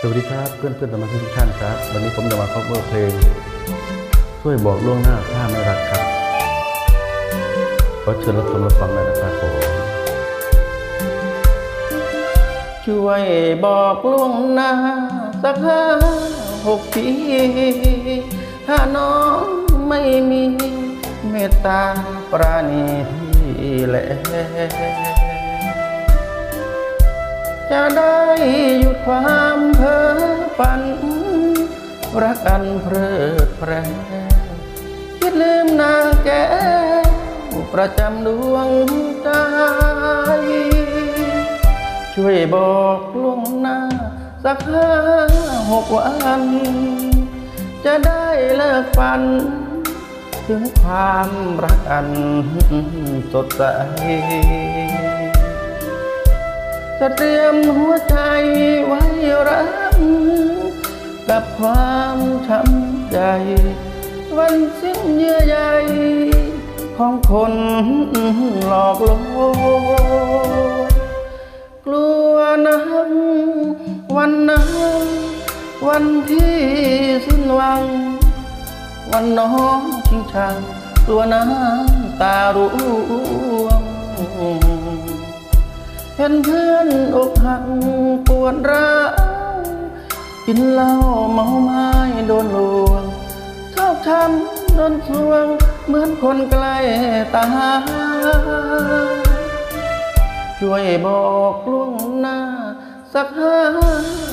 สวัสดีครับเพื่อนเพื่อนๆสมาชิกทุกท่านครับ วันนี้ผมจะมา cover เพลง ช่วยบอกล่วงหน้าถ้าไม่รักครับขอเชิญรับชมรับฟังได้นะครับผมช่วยบอกล่วงหน้า สักห้าหกปีถ้าน้องไม่มีเมตตาปราณีพี่แล จะได้หยุดความเพ้อฝัน รักอันเพลิดเพลินคิดลืมนางแก้วประจำดวงใจช่วยบอกล่วงหน้า สักห้าหกวัน จะได้เลิกฝัน ถึงความรักอันสดใส จะเตรียมหัวใจไว้รับกับความช้ำใจ วันสิ้นเยื่อใยของคนหลอกลวงกลัวน้ำวันนั้นวันที่สิ้นหวัง วันน้องชิงชังตัวน้ำตาร่วง เห็นเพื่อนอกหักปวดร้าวกินเหล้าเมาไม้โดนลวงชอบช้ำโดนทวง เหมือนคนใกล้ตา ช่วยบอกล่วงหน้า สักห้า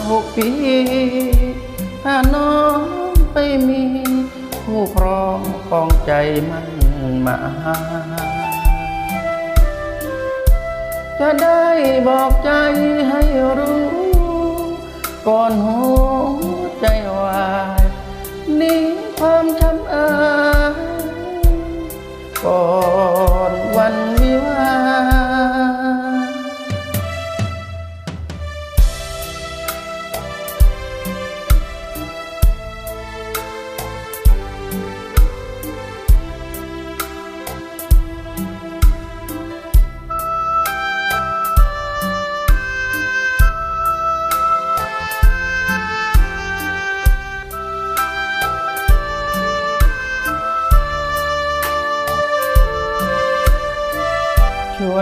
หกปีถ้าน้องไปมี ผู้ครองปองใจมันมา จะได้บอกใจให้รู้ ก่อนหัว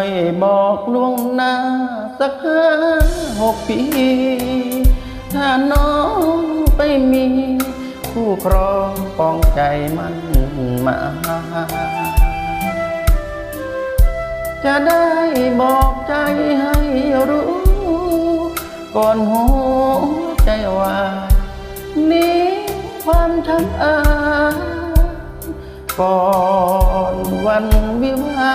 ยบอกล่วงหน้า สักห้าหกปี ถ้าน้องไปมี ผู้ครองปองใจมันมา จะได้บอกใจให้รู้ ก่อนหัวใจวายนี้ความช้ำอาก่อนวันวิวา